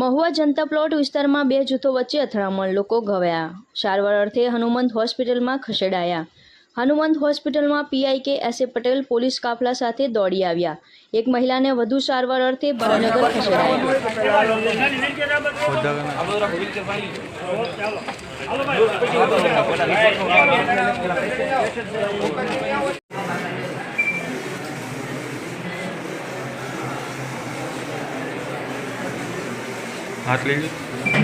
મહુવા જનતા plot વિસ્તારમાં બે જુથો વચ્ચે અથડામણ લોકો ગવ્યા સારવર અર્થે હનુમંત હોસ્પિટલમાં ખસેડાયા હનુમંત હોસ્પિટલમાં પીઆઈ કે એસ પટેલ પોલીસ કાફલા સાથે દોડી આવ્યા એક મહિલાને વધુ સારવર અર્થે બરનગર ખસેડાયા हाथ लीजिए